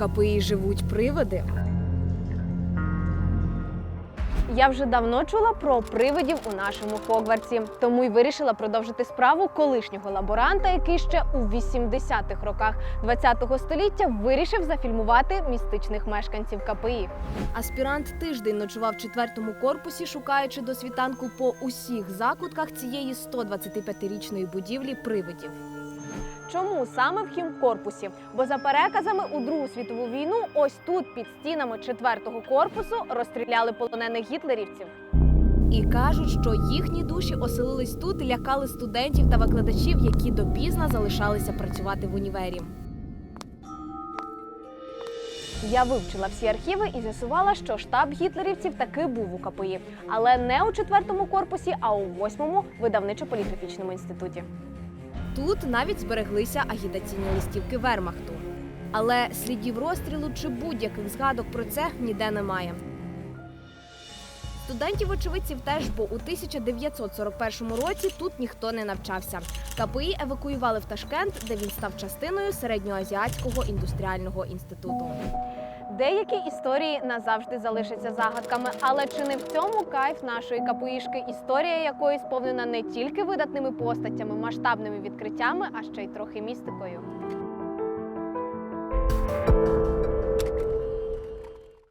КПІ живуть привиди? Я вже давно чула про привидів у нашому Хогвартсі, тому й вирішила продовжити справу колишнього лаборанта, який ще у 80-х роках ХХ століття вирішив зафільмувати містичних мешканців КПІ. Аспірант тиждень ночував в четвертому корпусі, шукаючи до світанку по усіх закутках цієї 125-річної будівлі привидів. Чому саме в хімкорпусі? Бо за переказами у Другу світову війну ось тут, під стінами четвертого корпусу, розстріляли полонених гітлерівців. І кажуть, що їхні душі оселились тут і лякали студентів та викладачів, які допізна залишалися працювати в універі. Я вивчила всі архіви і з'ясувала, що штаб гітлерівців таки був у КПІ, але не у четвертому корпусі, а у восьмому видавничо-поліграфічному інституті. Тут навіть збереглися агітаційні листівки Вермахту. Але слідів розстрілу чи будь-яких згадок про це ніде немає. Студентів очевидців теж, бо у 1941 році тут ніхто не навчався. КПІ евакуювали в Ташкент, де він став частиною середньоазіатського індустріального інституту. Деякі історії назавжди залишаться загадками, але чи не в цьому кайф нашої капуїшки, історія якої сповнена не тільки видатними постатями, масштабними відкриттями, а ще й трохи містикою.